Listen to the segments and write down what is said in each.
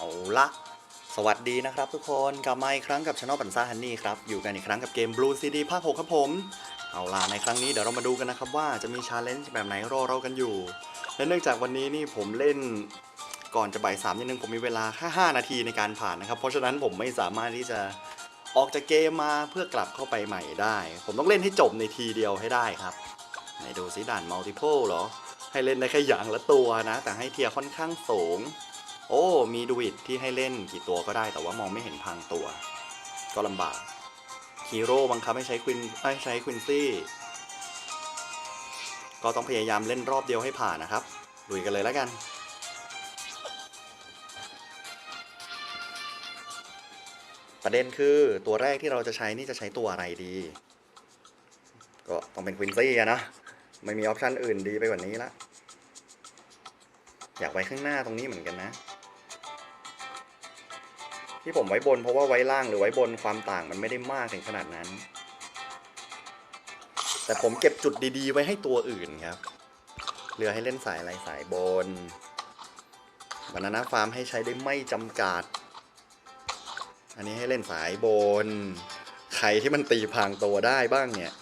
เอาละสวัสดีนะครับทุกคนกลับมาอีกครั้งกับช anel ปันซ่าฮันนี่ครับ อยู่กันอีกครั้งกับเกม Blue CD ภาค 6 ครับผม เอาล่ะในครั้งนี้เดี๋ยวเรามาดูกันนะครับว่าจะมีชาเลนจ์แบบไหนรอเรากันอยู่ และเนื่องจากวันนี้นี่ผมเล่นก่อนจะบ่ายสามนิดนึงผมมีเวลาแค่5นาทีในการผ่านนะครับ เพราะฉะนั้นผมไม่สามารถที่จะออกจากเกมมาเพื่อกลับเข้าไปใหม่ได้ ผมต้องเล่นให้จบในทีเดียวให้ได้ครับไหนดูซิด่าน multiple เหรอ ให้เล่นได้แค่อย่างละตัวนะ แต่ให้เทียร์ค่อนข้างสูง โอ้ มีดูอิดที่ให้เล่นกี่ตัวก็ได้ แต่ว่ามองไม่เห็นพังตัว ก็ลำบากฮีโร่บังคับให้ใช้ควินให้ใช้ควินซี่ ก็ต้องพยายามเล่นรอบเดียวให้ผ่านนะครับลุยกันเลยแล้วกัน ประเด็นคือตัวแรกที่เราจะใช้นี่จะใช้ตัวอะไรดี ก็ต้องเป็นควินซี่นะ ไม่มีออปชันอื่นดีไปกว่านี้ละอยากไว้ข้างหน้าตรงนี้เหมือนกันนะ ที่ผมไว้บนเพราะว่าไว้ล่างหรือไว้บนความต่างมันไม่ได้มากถึงขนาดนั้น แต่ผมเก็บจุดดีๆ ไว้ให้ตัวอื่นครับเรือให้เล่นสายอะไรสายบนบานาน่าฟาร์มให้ใช้ได้ไม่จำกัด อันนี้ให้เล่นสายบน ใครที่มันตีพางตัวได้บ้างเนี่ย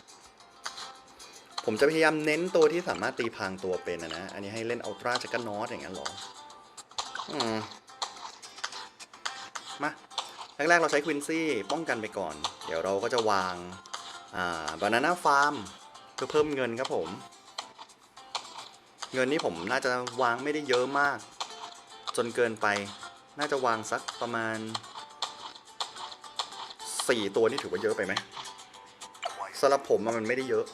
ผมจะพยายามเน้นตัวที่สามารถตีพางตัวเป็นนะนะ อันนี้ให้เล่นอัลตร้าจักรนอตอย่างนั้นหรอ อืม แรกๆเราใช้ควินซี่ป้องกันไปก่อน เดี๋ยวเราก็จะวางบานาน่าฟาร์มเพื่อเพิ่มเงินครับผม เงินนี้ผมน่าจะวางไม่ได้เยอะมาก จนเกินไปน่าจะวางสักประมาณสี่ตัวนี่ถือว่าเยอะไปไหมสำหรับผมมันไม่ได้เยอะ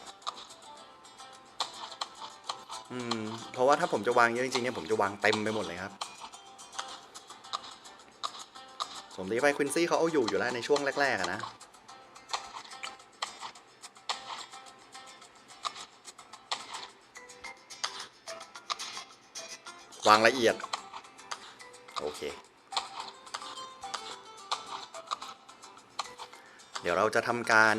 อืมเพราะว่าถ้าผมจะวางเยอะจริงๆเนี่ยผมจะวางเต็มไปหมดเลยครับ ผมตีไปควินซี่เขาเอาอยู่อยู่แล้วในช่วงแรกๆนะวางละเอียด โอเค เดี๋ยวเราจะทำการ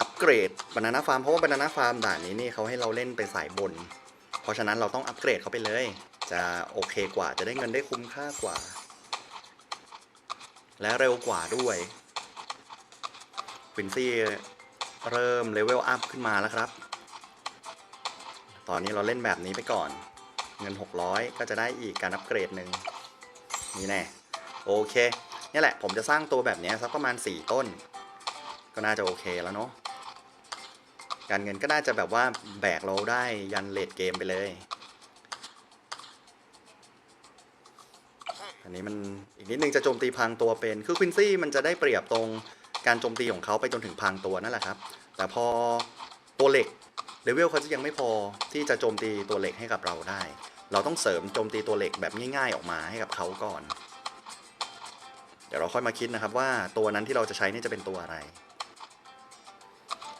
อัปเกรดบานาน่าฟาร์มเพราะว่าบานาน่าฟาร์มด่านนี้นี่เขาให้เราเล่นเป็นสายบน เพราะฉะนั้นเราต้องอัปเกรดเขาไปเลย จะโอเคกว่าจะได้เงินได้คุ้มค่ากว่า และเร็วกว่าด้วยควินซี่เริ่มเลเวลอัพขึ้นมาแล้วครับ ตอนนี้เราเล่นแบบนี้ไปก่อน เงิน 600 ก็จะได้อีกการอัปเกรดหนึ่งนี่แน่โอเคนี่แหละผมจะสร้างตัวแบบนี้สักประมาณ 4 ต้น ก็น่าจะโอเคแล้วเนาะการเงินก็น่าจะแบบว่าแบกเราได้ยันเลดเกมไปเลย อันนี้มันอีกนิดนึงจะโจมตีพรางตัวเป็น คือควินซี่มันจะได้เปรียบตรงการโจมตีของเขาไปจนถึงพรางตัวนั่นแหละครับ แต่พอตัวเหล็กเลเวลเขาจะยังไม่พอที่จะโจมตีตัวเหล็กให้กับเราได้ เราต้องเสริมโจมตีตัวเหล็กแบบง่าย ๆ ออกมาให้กับเขาก่อน เดี๋ยวเราค่อยมาคิดนะครับว่าตัวนั้นที่เราจะใช้นี่จะเป็นตัวอะไร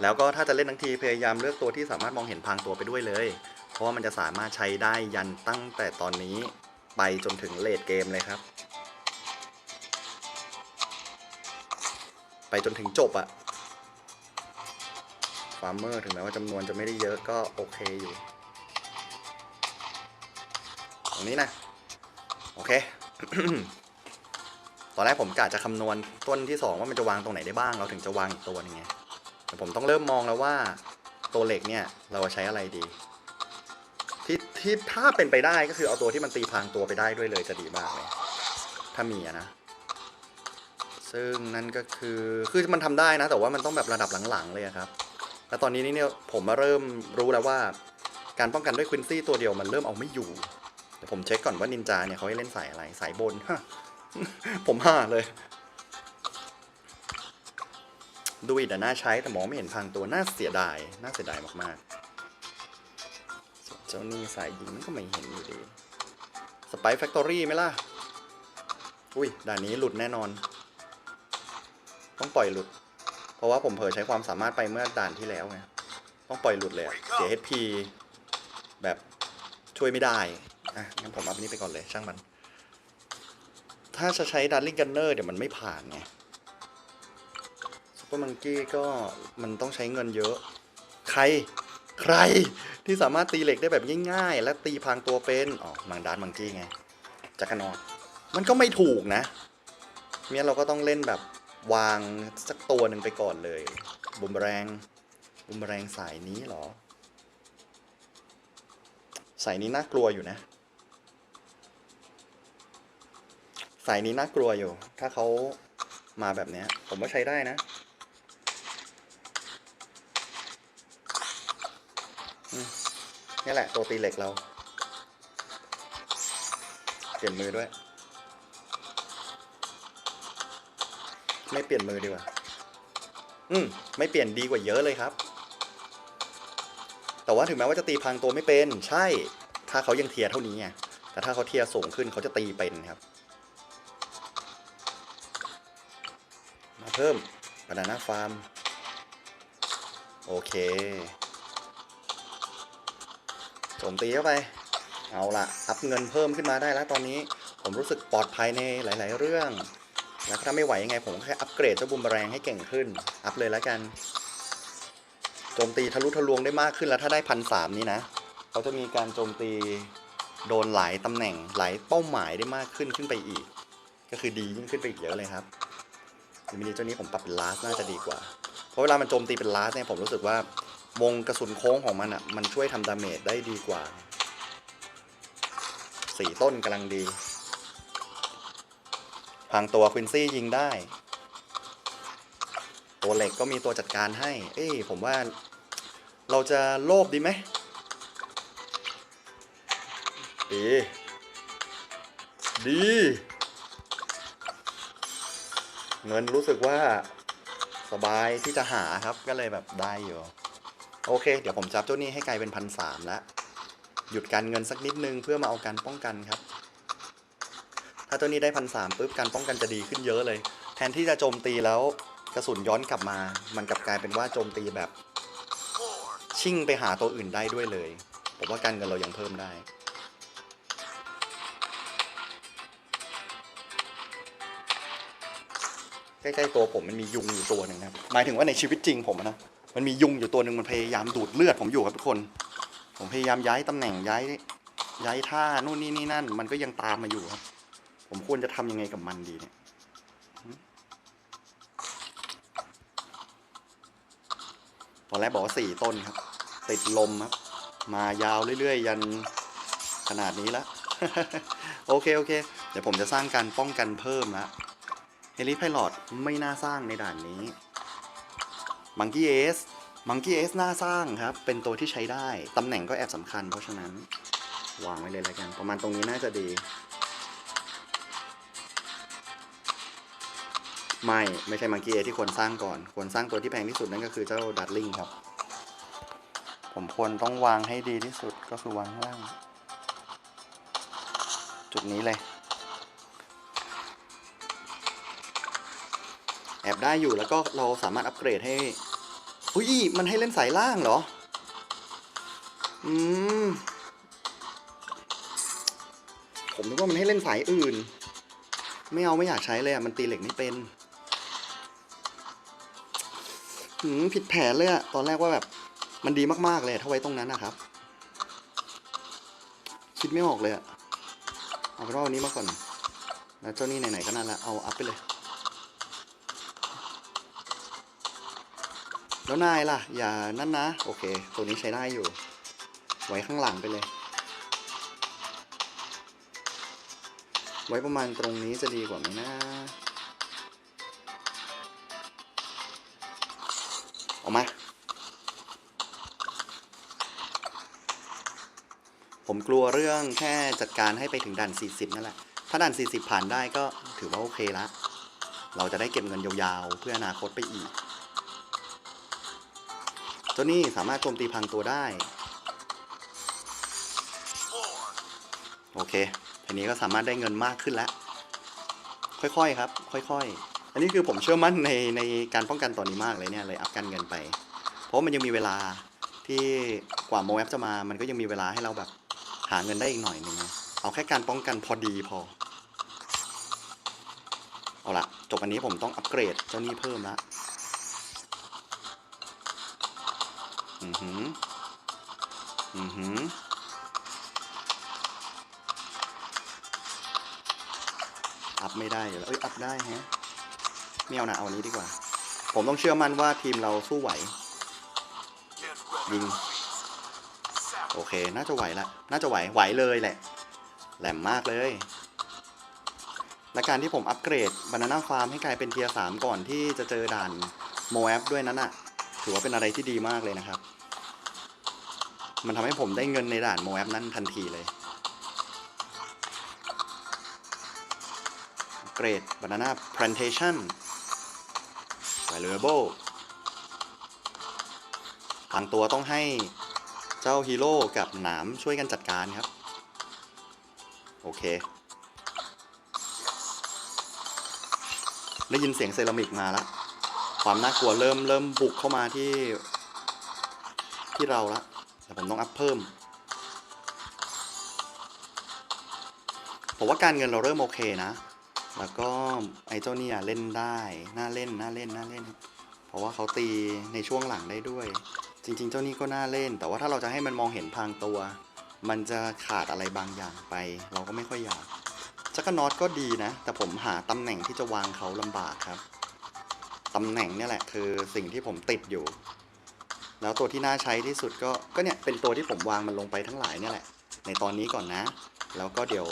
แล้วก็ถ้าจะเล่นทั้งทีพยายามเลือกตัวที่สามารถมองเห็นพรางตัวไปด้วยเลย เพราะว่ามันจะสามารถใช้ได้ยันตั้งแต่ตอนนี้ ไปจนถึงเลดเกมเลยครับ ไปจนถึงจบอะฟาร์มเมอร์ถึงแม้ว่าจำนวนจะไม่ได้เยอะก็โอเคอยู่ตรงนี้นะ โอเค ตอนแรกผมกะจะคำนวณต้นที่ 2 ว่ามันจะวางตรงไหนได้บ้าง เราถึงจะวางอีกตัวนึงไงแต่ผมต้องเริ่มมองแล้วว่าตัวเหล็กเนี่ย เราจะใช้อะไรดี ที่ถ้าเป็นไปได้ก็คือเอาตัวที่มันตีพางตัวไปได้ด้วยเลยจะดีมากเลย ถ้ามีนะ ซึ่งนั่นก็คือคือมันทำได้นะ แต่ว่ามันต้องแบบระดับหลังๆเลยครับ แล้วตอนนี้นี่เนี่ยผมมาเริ่มรู้แล้วว่า การป้องกันด้วยควินซี่ตัวเดียวมันเริ่มเอาไม่อยู่เดี๋ยวผมเช็คก่อนว่านินจาเนี่ยเขาให้เล่นสายอะไรสายบนฮะผมห่าเลยดูอีกแต่น่าใช้แต่หมอไม่เห็นพังตัวน่าเสียดาย น่าเสียดายมากๆ เจ้านี่สายยิงมันก็ไม่เห็นอยู่ดีสไปแฟคทอรี่ไหมล่ะ อุ้ย ด่านนี้หลุดแน่นอน ต้องปล่อยหลุด เพราะว่าผมเผลอใช้ความสามารถไปเมื่อด่านที่แล้วไง ต้องปล่อยหลุดเลยเสีย HP แบบช่วยไม่ได้ อะ งั้นผมเอาอันนี้ไปก่อนเลยช่างมัน ถ้าจะใช้ดันลิงกันเนอร์เดี๋ยวมันไม่ผ่านไงซูเปอร์มังกี้ก็มันต้องใช้เงินเยอะ ใคร ใครที่สามารถตีเหล็กได้แบบง่ายๆ และตีพรางตัวเป็นอ๋อมังดานมังกี้ไงจักรนอตมันก็ไม่ถูกนะเนี่ยเราก็ต้องเล่นแบบวางสักตัวหนึ่งไปก่อนเลยบุมแรงบุมแรงสายนี้เหรอ สายนี้น่ากลัวอยู่นะ สายนี้น่ากลัวอยู่ ถ้าเขามาแบบเนี้ยผมว่าใช้ได้นะ นี่แหละตัวตีเหล็กเรา เปลี่ยนมือด้วย ไม่เปลี่ยนมือดีกว่า อืม ไม่เปลี่ยนดีกว่าเยอะเลยครับ แต่ว่าถึงแม้ว่าจะตีพังตัวไม่เป็น ใช่ ถ้าเขายังเทียร์เท่านี้ไง แต่ถ้าเขาเทียร์สูงขึ้นเขาจะตีเป็นครับ มาเพิ่มบานาน่าฟาร์ม โอเค โจมตีเข้าไป เอาละอัพเงินเพิ่มขึ้นมาได้แล้วตอนนี้ ผมรู้สึกปลอดภัยในหลาย ๆ เรื่อง แล้วถ้าไม่ไหวยังไงผมแค่อัปเกรดเจ้าบุมแรงให้เก่งขึ้น อัพเลยแล้วกัน โจมตีทะลุทะลวงได้มากขึ้นแล้วถ้าได้พันสามนี้นะ เขาจะมีการโจมตีโดนหลายตำแหน่งหลายเป้าหมายได้มากขึ้นขึ้นไปอีก ก็คือดียิ่งขึ้นไปอีกเยอะเลยครับทีมินิเจ้านี้ผมปรับเป็นลาสน่าจะดีกว่า เพราะเวลามันโจมตีเป็นลาสเนี่ยผมรู้สึกว่า วงกระสุนโค้งของมันอะ มันช่วยทำดาเมจได้ดีกว่า สี่ต้นกำลังดี พังตัวควินซี่ยิงได้ ตัวเหล็กก็มีตัวจัดการให้ เอ้ยผมว่าเราจะโลภดีไหมดี ดี เงินรู้สึกว่าสบายที่จะหาครับก็เลยแบบได้อยู่ โอเค เดี๋ยวผมจับเจ้านี้ให้กลายเป็นพันสามแล้ว หยุดการเงินสักนิดนึงเพื่อมาเอาการป้องกันครับ ถ้าตัวนี้ได้พันสามปุ๊บการป้องกันจะดีขึ้นเยอะเลย แทนที่จะโจมตีแล้วกระสุนย้อนกลับมา มันกลับกลายเป็นว่าโจมตีแบบ ชิ่งไปหาตัวอื่นได้ด้วยเลย ผมว่าการเงินเรายังเพิ่มได้ใกล้ๆตัวผมมันมียุงอยู่ตัวหนึ่งครับ หมายถึงว่าในชีวิตจริงผมนะ มันมียุงอยู่ตัวหนึ่งมันพยายามดูดเลือดผมอยู่ครับทุกคน ผมพยายามย้ายตำแหน่งย้ายย้ายท่านู่นนี่นี่นั่น มันก็ยังตามมาอยู่ครับ ผมควรจะทำยังไงกับมันดีเนี่ยตอนแรกบอกว่าสี่ต้นครับ ติดลมครับ มายาวเรื่อยๆ ยันขนาดนี้แล้วโอเคโอเค เดี๋ยวผมจะสร้างการป้องกันเพิ่มละเฮลิไพลอตไม่น่าสร้างในด่านนี้ มังกี้เอสมังกี้เอสน่าสร้างครับ เป็นตัวที่ใช้ได้ ตำแหน่งก็แอบสำคัญ เพราะฉะนั้น วางไว้เลยแล้วกัน ประมาณตรงนี้น่าจะดี ไม่ ไม่ใช่มังกี้เอที่ควรสร้างก่อน ควรสร้างตัวที่แพงที่สุดนั่นก็คือเจ้าดัตลิงครับ ผมควรต้องวางให้ดีที่สุดก็คือวางล่าง จุดนี้เลย แอบได้อยู่แล้วก็เราสามารถอัปเกรดให้อุ้ยมันให้เล่นสายล่างเหรอ อืม ผมนึกว่ามันให้เล่นสายอื่น ไม่เอาไม่อยากใช้เลยอะ มันตีเหล็กไม่เป็นหืมผิดแผนเลยอะ ตอนแรกว่าแบบ มันดีมากๆเลยถ้าไว้ตรงนั้นนะครับ คิดไม่ออกเลยอะ เอาเป็นว่าวันนี้มาก่อน แล้วเจ้านี่ไหนๆก็นั่นละเอาอัพไปเลย แล้วนายล่ะ อย่านั่นนะ โอเค ตัวนี้ใช้ได้อยู่ ไว้ข้างหลังไปเลย ไว้ประมาณตรงนี้จะดีกว่าไหมนะออกมา ผมกลัวเรื่องแค่จัดการให้ไปถึงด่าน 40 นั่นแหละ ถ้าด่าน 40 ผ่านได้ก็ถือว่าโอเคละ เราจะได้เก็บเงินยาวๆ เพื่ออนาคตไปอีก เจ้านี่สามารถโจมตีพังตัวได้ โอเคทีนี้ก็สามารถได้เงินมากขึ้นแล้ว ค่อยๆครับ ค่อยๆ อันนี้คือผมเชื่อมั่นในในการป้องกันตัวนี้มากเลยเนี่ยเลยอัพกันเงินไป เพราะมันยังมีเวลาที่กว่าโมแอปจะมา มันก็ยังมีเวลาให้เราแบบหาเงินได้อีกหน่อยหนึงเอาแค่การป้องกันพอดีพอ เอาละจบอันนี้ผมต้องอัปเกรดเจ้านี่เพิ่มละ อือหือ อือหือ อัพไม่ได้อยู่แล้วเอ้ย อัพได้ฮะไม่เอานะเอาอันนี้ดีกว่า ผมต้องเชื่อมั่นว่าทีมเราสู้ไหว ยิง โอเค น่าจะไหวละ น่าจะไหว ไหวเลยแหละ แหลมมากเลยและการที่ผมอัปเกรดบานาน่าฟาร์มให้กลายเป็นเทียร์สามก่อนที่จะเจอด่านโมแอฟด้วยนั้นอะ ถือว่าเป็นอะไรที่ดีมากเลยนะครับ มันทำให้ผมได้เงินในด่านโมแอฟนั้นทันทีเลย เกรด Banana Plantation Valuable ทางตัวต้องให้เจ้าฮีโร่กับหนามช่วยกันจัดการครับ โอเค ได้ยินเสียงเซรามิกมาแล้ว ความน่ากลัวเริ่มเริ่มบุกเข้ามาที่ ที่เราละแต่ผมต้องอัพเพิ่มผมว่าการเงินเราเริ่มโอเคนะ แล้วก็ไอ้เจ้าเนี่ยเล่นได้ น่าเล่น น่าเล่น น่าเล่น เพราะว่าเขาตีในช่วงหลังได้ด้วย จริง ๆ เจ้านี่ก็น่าเล่น แต่ว่าถ้าเราจะให้มันมองเห็นพางตัว มันจะขาดอะไรบางอย่างไป เราก็ไม่ค่อยอยากจักรนอตก็ดีนะ แต่ผมหาตำแหน่งที่จะวางเขาลำบากครับ ตำแหน่งเนี่ยแหละคือสิ่งที่ผมติดอยู่ แล้วตัวที่น่าใช้ที่สุดก็ก็เนี่ยเป็นตัวที่ผมวางมันลงไปทั้งหลายเนี่ยแหละ ในตอนนี้ก่อนนะ แล้วก็เดี๋ยว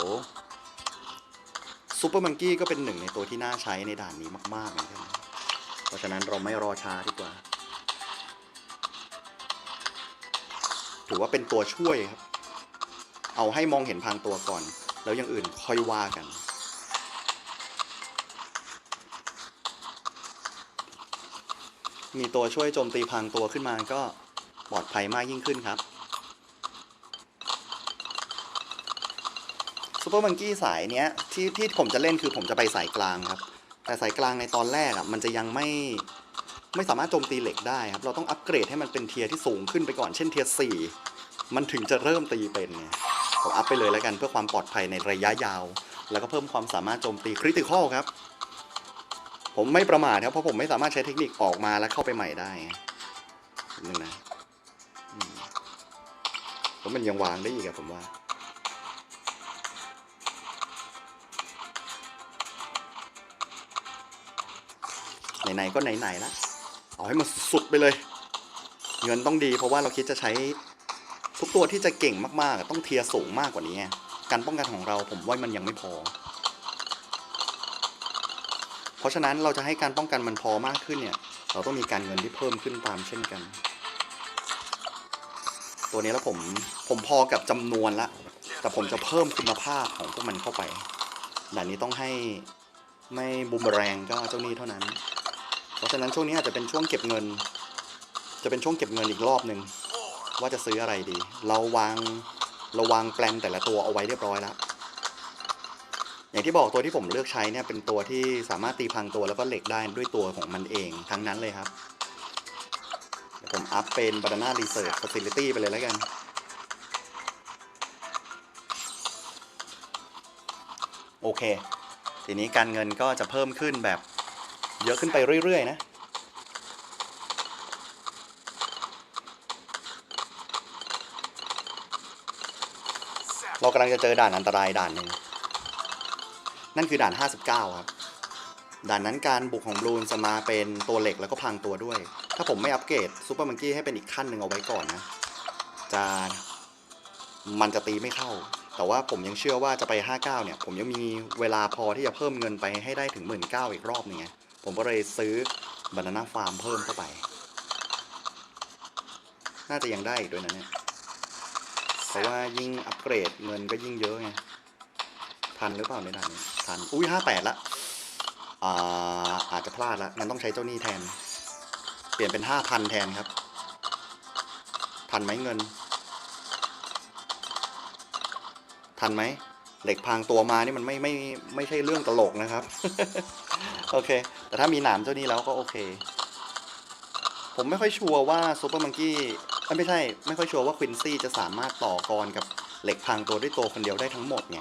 ซูเปอร์มังกี้ก็เป็นหนึ่งในตัวที่น่าใช้ในด่านนี้มากๆเหมือนกันเพราะฉะนั้นเราไม่รอช้าดีกว่า ถือว่าเป็นตัวช่วยครับ เอาให้มองเห็นพางตัวก่อน แล้วอย่างอื่นค่อยว่ากัน มีตัวช่วยโจมตีพรางตัวขึ้นมาก็ปลอดภัยมากยิ่งขึ้นครับซูเปอร์มังกี้สายเนี้ยที่ที่ผมจะเล่นคือผมจะไปสายกลางครับ แต่สายกลางในตอนแรกอะมันจะยังไม่ไม่สามารถโจมตีเหล็กได้ครับ เราต้องอัปเกรดให้มันเป็นเทียร์ที่สูงขึ้นไปก่อนเช่นเทียร์สี่มันถึงจะเริ่มตีเป็นเนี่ยผมอัพไปเลยแล้วกันเพื่อความปลอดภัยในระยะยาว แล้วก็เพิ่มความสามารถโจมตีคริติคอลครับ ผมไม่ประมาทครับเพราะผมไม่สามารถใช้เทคนิคออกมาแล้วเข้าไปใหม่ได้หนึ่งนะอืมเพราะมันยังวางได้อีกอะผมว่าไหนๆก็ไหนๆละเอาให้มันสุดไปเลย เงินต้องดีเพราะว่าเราคิดจะใช้ ทุกตัวที่จะเก่งมากๆ ต้องเทียร์สูงมากกว่านี้ การป้องกันของเราผมว่ามันยังไม่พอ เพราะฉะนั้นเราจะให้การป้องกันมันพอมากขึ้นเนี่ย เราต้องมีการเงินที่เพิ่มขึ้นตามเช่นกัน ตัวนี้แล้วผมผมพอกับจำนวนละ แต่ผมจะเพิ่มคุณภาพของพวกมันเข้าไปด่านนี้ต้องให้ไม่บูมแรงก็เจ้านี้เท่านั้น เพราะฉะนั้นช่วงนี้อาจจะเป็นช่วงเก็บเงิน จะเป็นช่วงเก็บเงินอีกรอบหนึ่งว่าจะซื้ออะไรดี เราวางเราวางแปลนแต่ละตัวเอาไว้เรียบร้อยแล้ว อย่างที่บอกตัวที่ผมเลือกใช้เนี่ยเป็นตัวที่สามารถตีพังตัวแล้วก็เหล็กได้ด้วยตัวของมันเองทั้งนั้นเลยครับเดี๋ยวผมอัพเป็น Banana Research Facility ไปเลยแล้วกัน โอเค ทีนี้การเงินก็จะเพิ่มขึ้นแบบเยอะขึ้นไปเรื่อย ๆ นะเรากำลังจะเจอด่านอันตรายด่านหนึ่ง นั่นคือด่าน 59 ครับ ด่านนั้นการบุกของบลูนจะมาเป็นตัวเหล็กแล้วก็พังตัวด้วย ถ้าผมไม่อัปเกรดซูเปอร์มังกี้ให้เป็นอีกขั้นหนึ่งเอาไว้ก่อนนะ จะมันจะตีไม่เข้า แต่ว่าผมยังเชื่อว่าจะไป 59 เนี่ย ผมยังมีเวลาพอที่จะเพิ่มเงินไปให้ได้ถึง 1 9ื่นอีกรอบนึงไงผมก็เลยซื้อบานาน่าฟาร์มเพิ่มเข้าไป น่าจะยังได้อีกด้วยนะเนี่ยเพราะว่ายิ่งอัปเกรดเงินก็ยิ่งเยอะไง ทันหรือเปล่าในด่านนี้ันอุ้ยห้าแปดละอ่าอาจจะพลาดละมันต้องใช้เจ้าหนี้แทน เปลี่ยนเป็นห้าพันแทนครับ ทันไหมเงิน ทันไหมเหล็กพรางตัวมานี่มันไม่ไม่ไม่ใช่เรื่องตลกนะครับ โอเค แต่ถ้ามีหนามเจ้านี้แล้วก็โอเค ผมไม่ค่อยชัวร์ว่าซูเปอร์มังกี้ไม่ใช่ ไม่ค่อยชัวร์ว่าควินซี่จะสามารถต่อกรกับเหล็กพรางตัวด้วยตัวคนเดียวได้ทั้งหมดไง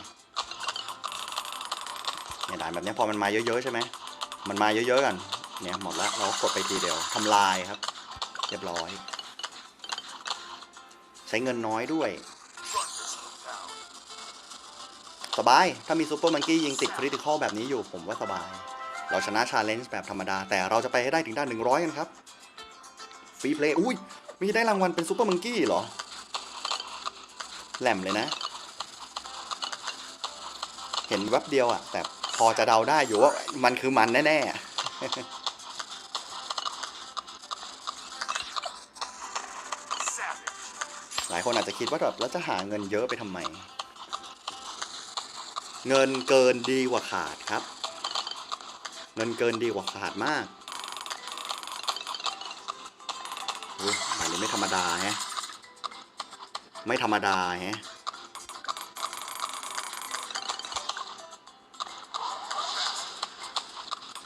เนี่ยด่านแบบนี้พอมันมาเยอะๆใช่ไหมมันมาเยอะๆกันเนี่ยหมดละเราก็กดไปทีเดียวทำลายครับ เรียบร้อย ใช้เงินน้อยด้วย สบาย ถ้ามีซูเปอร์มังกี้ยิงติดคริติคอลแบบนี้อยู่ผมว่าสบาย เราชนะชาเลนจ์แบบธรรมดา แต่เราจะไปให้ได้ถึงด้าน 100 กันครับ ฟรีเพลย์ อุ้ย มีได้รางวัลเป็นซูเปอร์มังกี้เหรอ แหลมเลยนะ เห็นแวบเดียวอะแต่ อจะเดาได้อยู่ว่ามันคือมันแน่ๆหลายคนอาจจะคิดว่าแบบแล้วจะหาเงินเยอะไปทำไม เงินเกินดีกว่าขาดครับ เงินเกินดีกว่าขาดมากอุ้ยนี้ไม่ธรรมดาแฮะไม่ธรรมดาแฮะ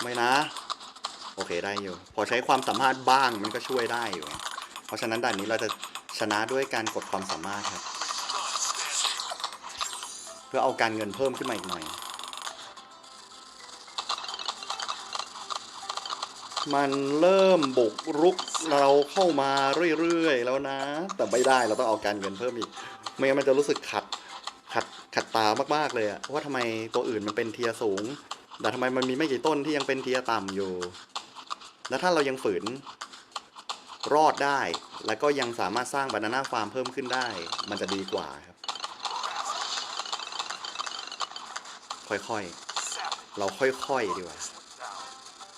ไม่นะ โอเคได้อยู่ พอใช้ความสามารถบ้างมันก็ช่วยได้อยู่ เพราะฉะนั้นด่านนี้เราจะชนะด้วยการกดความสามารถครับ เพื่อเอาการเงินเพิ่มขึ้นมาอีกหน่อย มันเริ่มบุกรุกเราเข้ามาเรื่อยๆแล้วนะ แต่ไม่ได้เราต้องเอาการเงินเพิ่มอีก ไม่งั้นมันจะรู้สึกขัดขัดขัดตามากๆเลยอะว่าทำไมตัวอื่นมันเป็นเทียสูง แต่ทำไมมันมีไม่กี่ต้นที่ยังเป็นเทียต่ำอยู่ แล้วถ้าเรายังฝืน รอดได้ แล้วก็ยังสามารถสร้างบานาน่าฟาร์มเพิ่มขึ้นได้ มันจะดีกว่าครับ ค่อยๆ เราค่อยๆ ดีกว่า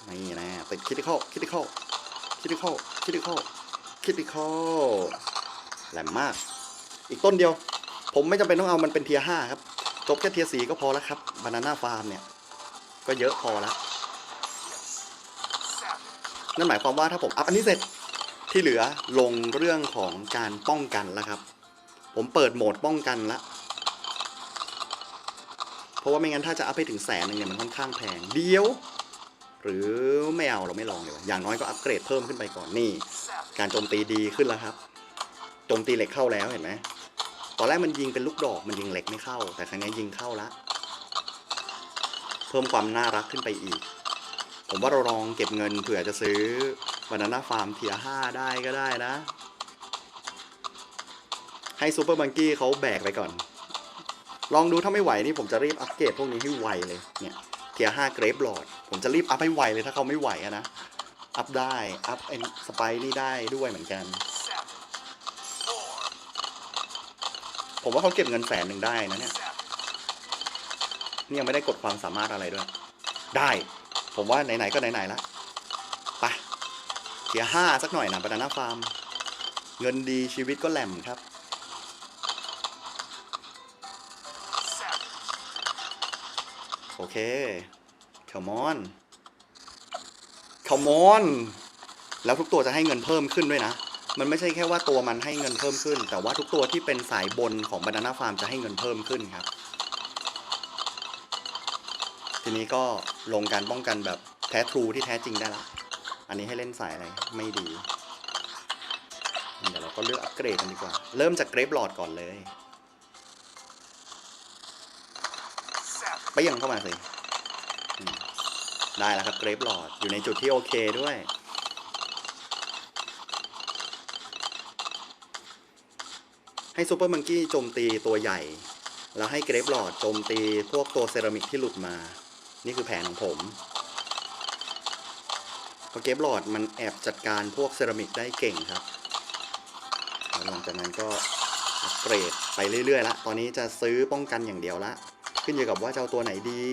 นี่นะติดคิดเข้าคิดเข้าคิดเข้าคิดเข้าคิดเข้าแหลมมาก อีกต้นเดียว ผมไม่จำเป็นต้องเอามันเป็นเทียห้าครับ จบแค่เทียสีก็พอแล้วครับบานาน่าฟาร์มเนี่ย ก็เยอะพอแล้วนั่นหมายความว่าถ้าผมอัพอันนี้เสร็จที่เหลือลงเรื่องของการป้องกันแล้วครับ ผมเปิดโหมดป้องกันละเพราะว่าไม่งั้นถ้าจะอัพให้ถึงแสนนึงเนี่ยมันค่อนข้างแพงเดียว หรือไม่เอาเราไม่ลองเลยวอย่างน้อยก็อัปเกรดเพิ่มขึ้นไปก่อนนี่ การโจมตีดีขึ้นแล้วครับโจมตีเหล็กเข้าแล้วเห็นไหมตอนแรกมันยิงเป็นลูกดอกมันยิงเหล็กไม่เข้า แต่ครั้งนี้ยิงเข้าละ เพิ่มความน่ารักขึ้นไปอีก ผมว่าเราลองเก็บเงินเผื่อจะซื้อบานาน่าฟาร์มเทียห้าได้ก็ได้นะ ให้ซูเปอร์บังกี้เขาแบกไปก่อน ลองดูถ้าไม่ไหวนี่ผมจะรีบอัปเกรดพวกนี้ให้ไวเลยเนี่ยเทียห้าเกรฟลอดผมจะรีบอัพให้ไวเลยถ้าเขาไม่ไหวนะ อัพได้ อัพไอ้สไปนี่ได้ด้วยเหมือนกัน ผมว่าเขาเก็บเงินแสนหนึ่งได้นะเนี่ย นี่ยังไม่ได้กดความสามารถอะไรด้วย ได้ ผมว่าไหนๆก็ไหนๆละไปเทียห้าสักหน่อยนะบานาน่าฟาร์ม เงินดีชีวิตก็แหลมครับ โอเค come on come on แล้วทุกตัวจะให้เงินเพิ่มขึ้นด้วยนะ มันไม่ใช่แค่ว่าตัวมันให้เงินเพิ่มขึ้น แต่ว่าทุกตัวที่เป็นสายบนของบานาน่าฟาร์มจะให้เงินเพิ่มขึ้นครับ ทีนี้ก็ลงการป้องกันแบบแท้ทรูที่แท้จริงได้ละ อันนี้ให้เล่นสายอะไรไม่ดี เดี๋ยวเราก็เลือกอัปเกรดกันดีกว่า เริ่มจากเกรฟหลอดก่อนเลยไปยังเข้ามาสิได้แล้วครับเกรฟหลอดอยู่ในจุดที่โอเคด้วย ให้ซูเปอร์มังกี้โจมตีตัวใหญ่ แล้วให้เกรฟหลอดโจมตีพวกตัวเซรามิกที่หลุดมา นี่คือแผนของผมเพราะเกรฟหลอดมันแอบจัดการพวกเซรามิกได้เก่งครับหลังจากนั้นก็อัปเกรดไปเรื่อยๆละตอนนี้จะซื้อป้องกันอย่างเดียวละ ขึ้นอยู่กับว่าจะเอาตัวไหนดี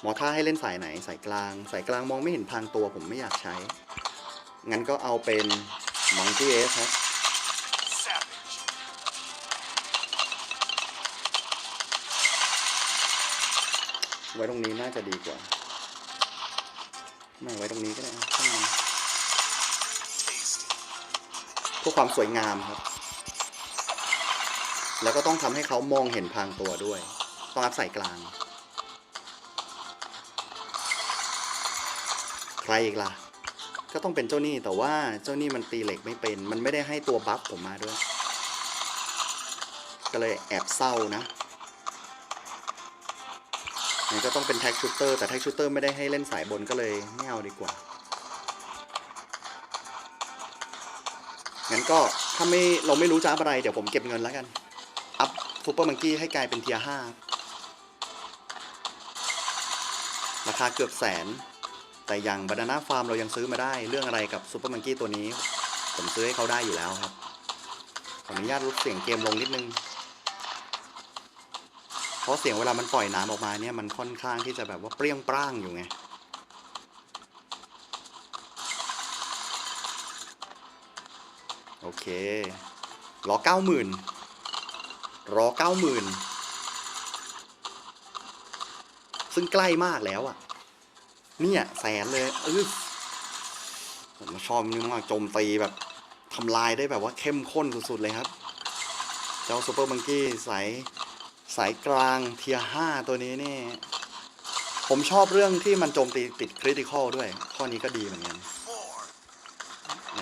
หมอท่าให้เล่นสายไหนสายกลาง สายกลางมองไม่เห็นพางตัวผมไม่อยากใช้ งั้นก็เอาเป็นมังกี้เอสครับ ว้ตรงนี้น่าจะดีกว่า ไม่ไว้ตรงนี้ก็ได้นะช่างมันเพื่อความสวยงามครับ แล้วก็ต้องทำให้เขามองเห็นพางตัวด้วย ต้องอัพใส่กลาง ใครอีกล่ะ ก็ต้องเป็นเจ้านี้แต่ว่าเจ้านี้มันตีเหล็กไม่เป็น มันไม่ได้ให้ตัวบัฟผมมาด้วย ก็เลยแอบเศร้านะ นี่ก็ต้องเป็นแท็กชูเตอร์แต่แท็กชูเตอร์ไม่ได้ให้เล่นสายบนก็เลยไม่เอาดีกว่า งั้นก็ถ้าไม่เราไม่รู้จะอัพอะไร เดี๋ยวผมเก็บเงินแล้วกัน อัพซูเปอร์มังกี้ให้กลายเป็นเทียห้าราคาเกือบแสน แต่อย่างบานาน่าฟาร์มเรายังซื้อมาได้เรื่องอะไรกับซูเปอร์มังกี้ตัวนี้ ผมซื้อให้เขาได้อยู่แล้วครับขออนุญาตลดเสียงเกมลงนิดนึง ราะเสียงเวลามันปล่อยน้ำออกมาเนี่ยมันค่อนข้างที่จะแบบว่าเปรี้ยงปร้างอยู่ไงโอเครอเก้าหมื่นรอเก้าหมื่นซึ่งใกล้มากแล้วอะ่ะ เนี่ยแสนเลยเออผมชอบนี่มากโจมตีแบบทำลายได้แบบว่าเข้มข้นสุดๆเลยครับ เจ้าซูเปอร์มังกี้สาย สายกลางเทียห้าตัวนี้นี่ ผมชอบเรื่องที่มันโจมตีติดคริติคอลด้วย ข้อนี้ก็ดีเหมือนกัน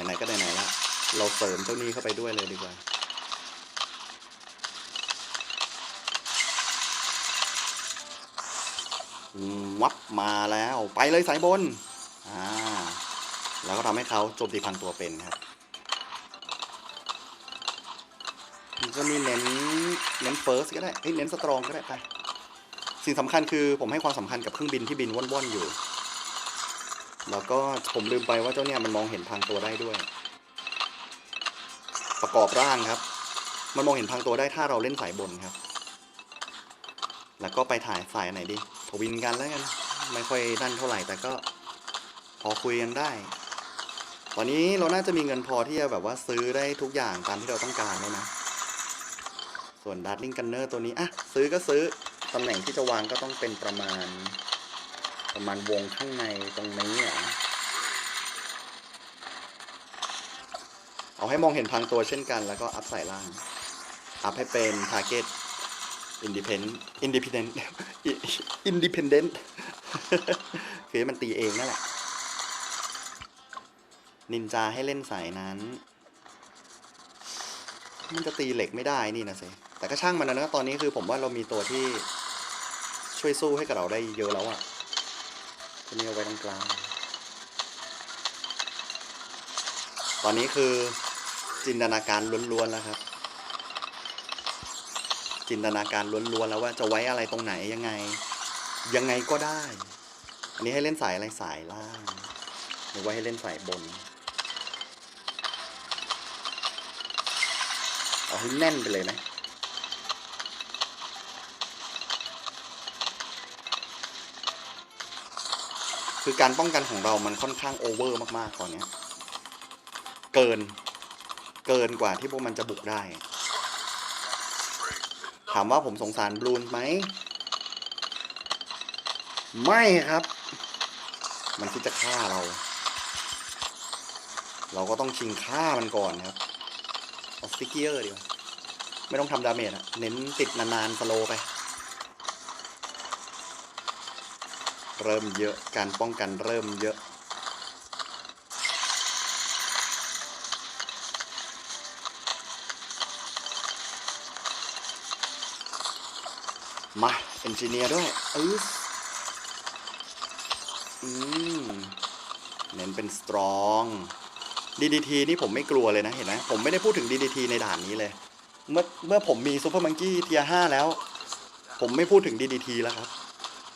ไหนๆก็ไหนๆละเราเสริมเจ้านี้เข้าไปด้วยเลยดีกว่า วับมาแล้วไปเลยสายบน อ่า แล้วก็ทำให้เขาโจมตีพังตัวเป็นครับ มันก็มีเน้นเน้นเฟิร์สก็ได้เอ้ยเน้นสตรองก็ได้ไป สิ่งสำคัญคือผมให้ความสำคัญกับเครื่องบินที่บินว่อนๆอยู่ แล้วก็ผมลืมไปว่าเจ้าเนี่ยมันมองเห็นพังตัวได้ด้วย ประกอบร่างครับ มันมองเห็นพังตัวได้ถ้าเราเล่นสายบนครับ แล้วก็ไปถ่ายสายไหนดีทวินกันแล้วกัน ไม่ค่อยนั่นเท่าไหร่แต่ก็พอคุยกันได้ตอนนี้เราน่าจะมีเงินพอที่จะแบบว่าซื้อได้ทุกอย่างตามที่เราต้องการแล้วนะ ส่วนดัตลิงกันเนอร์ตัวนี้อะซื้อก็ซื้อตำแหน่งที่จะวางก็ต้องเป็นประมาณ ประมาณวงข้างในตรงนี้อะเอาให้มองเห็นพังตัวเช่นกัน แล้วก็อัพใส่ล่าง อัพให้เป็น target independent independent independent คือให้มันตีเองนั่นแหละ นินจาให้เล่นสายนั้น มันจะตีเหล็กไม่ได้นี่นะสิ แต่ก็ช่างมันนะนะตอนนี้คือผมว่าเรามีตัวที่ช่วยสู้ให้กับเราได้เยอะแล้วอะตัวนี้เอาไว้ตรงกลาง ตอนนี้คือจินตนาการล้วนๆแล้วครับ จินตนาการล้วนๆแล้วว่าจะไว้อะไรตรงไหนยังไง ยังไงก็ได้ อันนี้ให้เล่นสายอะไรสายล่างหรือว่าให้เล่นสายบนเอาให้แน่นไปเลยไหม คือการป้องกันของเรามันค่อนข้างโอเวอร์มากๆตอนเนี้ยเกิน เกินกว่าที่พวกมันจะบุกได้ ถามว่าผมสงสารบลูนไหม ไม่ครับ มันคิดจะฆ่าเรา เราก็ต้องชิงฆ่ามันก่อนครับเอสติกเกอร์เดีกว่าไม่ต้องทำดาเมจอะเน้นติดนานๆสโลไป เริ่มเยอะการป้องกันเริ่มเยอะ มาเอนจิเนียร์ด้วยเอออืมเน้นเป็นสตรอง DDT นี่ผมไม่กลัวเลยนะเห็นไหมผมไม่ได้พูดถึง DDT ในด่านนี้เลย เมื่อเมื่อผมมีซูเปอร์มังกี้เทียห้าแล้ว ผมไม่พูดถึง DDT แล้วครับ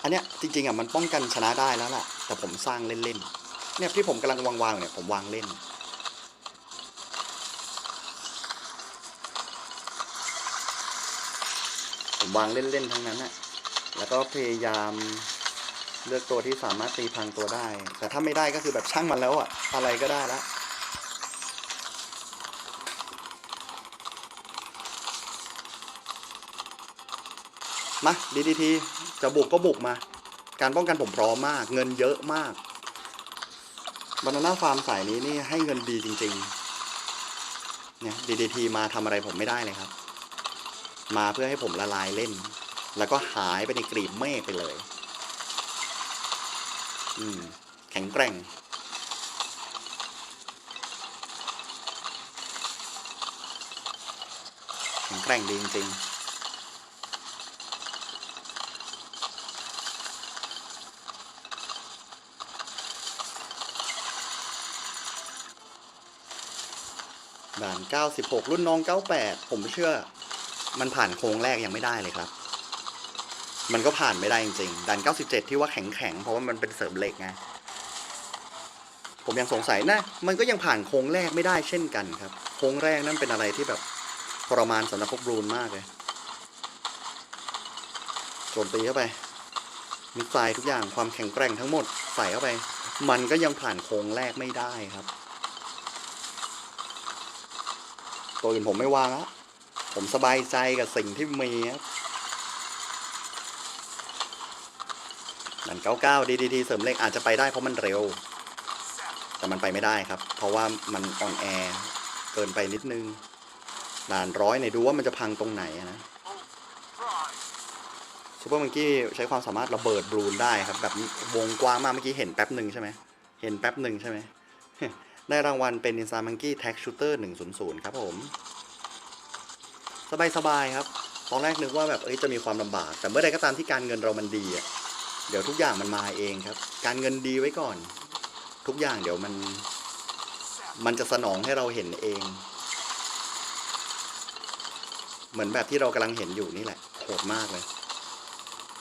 อันเนี้ยจริงๆอะมันป้องกันชนะได้แล้วแหละแต่ผมสร้างเล่นๆเนี่ยที่ผมกำลังวางๆเนี่ยผมวางเล่น ผมวางเล่นๆทั้งนั้นอะแล้วก็พยายามเลือกตัวที่สามารถตีพังตัวได้ แต่ถ้าไม่ได้ก็คือแบบช่างมันแล้วอะอะไรก็ได้ละ มา DDT จะบุกก็บุกมา การป้องกันผมพร้อมมาก เงินเยอะมากบานาน่าฟาร์มสายนี้นี่ให้เงินดีจริงๆ เนี่ย DDT มาทำอะไรผมไม่ได้เลยครับ มาเพื่อให้ผมละลายเล่น แล้วก็หายไปในกลีบเมฆไปเลย อืม แข็งแกร่งแข็งแกร่งดีจริงๆ ด่าน 96 รุ่นน้อง 98 ผมเชื่อ มันผ่านโค้งแรกยังไม่ได้เลยครับ มันก็ผ่านไม่ได้จริงๆด่าน 97 ที่ว่าแข็งๆ เพราะว่ามันเป็นเสริมเหล็กไง ผมยังสงสัยนะ มันก็ยังผ่านโค้งแรกไม่ได้เช่นกันครับ โค้งแรกนั่นเป็นอะไรที่แบบทรมานสำหรับพวกบรูนมากเลยโจมตีเข้าไปมิสไซล์ทุกอย่างความแข็งแกร่งทั้งหมดใส่เข้าไป มันก็ยังผ่านโค้งแรกไม่ได้ครับ ตัวอื่นผมไม่วางแล้วผมสบายใจกับสิ่งที่มีครับดันเก้าเก้าดีดีเสริมเล็กอาจจะไปได้เพราะมันเร็ว แต่มันไปไม่ได้ครับ เพราะว่ามันอ่อนแอเกินไปนิดนึงด่านร้อยเนี่ยดูว่ามันจะพังตรงไหนนะซูเปอร์มังกี้ใช้ความสามารถระเบิดบลูนได้ครับ แบบวงกว้างมากเมื่อกี้เห็นแป๊บหนึ่งใช่ไหมเห็นแป๊บหนึ่งใช่ไหม ได้รางวัลเป็น i n s t a Monkey Tag Shooter 100 ครับผม สบายๆครับ ตอนแรกนึกว่าแบบเอ้ยจะมีความลำบาก แต่เมื่อใดก็ตามที่การเงินเรามันดีอะเดี๋ยวทุกอย่างมันมาเองครับ การเงินดีไว้ก่อน ทุกอย่างเดี๋ยวมัน มันจะสนองให้เราเห็นเอง เหมือนแบบที่เรากำลังเห็นอยู่นี่แหละ โหดมากเลย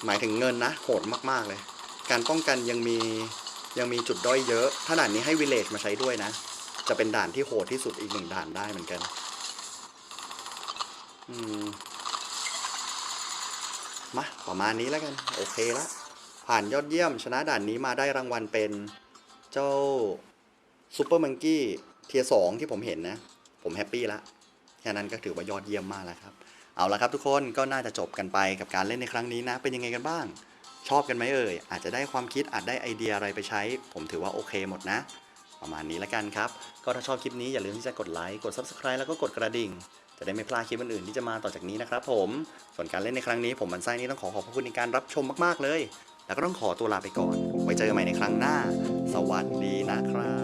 หมายถึงเงินนะ โหดมากๆเลย การป้องกันยังมี ยังมีจุดด้อยเยอะ ถ้าด่านนี้ให้วิเลจมาใช้ด้วยนะ จะเป็นด่านที่โหดที่สุดอีกหนึ่งด่านได้เหมือนกัน อืม มา ประมาณนี้แล้วกัน โอเคละ ผ่านยอดเยี่ยม ชนะด่านนี้มาได้รางวัลเป็นเจ้าซูเปอร์มังกี้เทียสองที่ผมเห็นนะ ผมแฮปปี้ละ แค่นั้นก็ถือว่ายอดเยี่ยมมากแล้วครับ เอาละครับทุกคน ก็น่าจะจบกันไปกับการเล่นในครั้งนี้นะ เป็นยังไงกันบ้าง ชอบกันไหมเอ่ย อาจจะได้ความคิดอาจได้ไอเดียอะไรไปใช้ ผมถือว่าโอเคหมดนะ ประมาณนี้แล้วกันครับ ก็ถ้าชอบคลิปนี้อย่าลืมที่จะกดไลค์ กด Subscribe แล้วก็กดกระดิ่ง จะได้ไม่พลาดคลิปอื่นๆที่จะมาต่อจากนี้นะครับผม ส่วนการเล่นในครั้งนี้ผมมันไส้นี้ต้องขอขอบพระคุณในการรับชมมากๆเลย แล้วก็ต้องขอตัวลาไปก่อน ไว้เจอกันใหม่ในครั้งหน้า สวัสดีนะครับ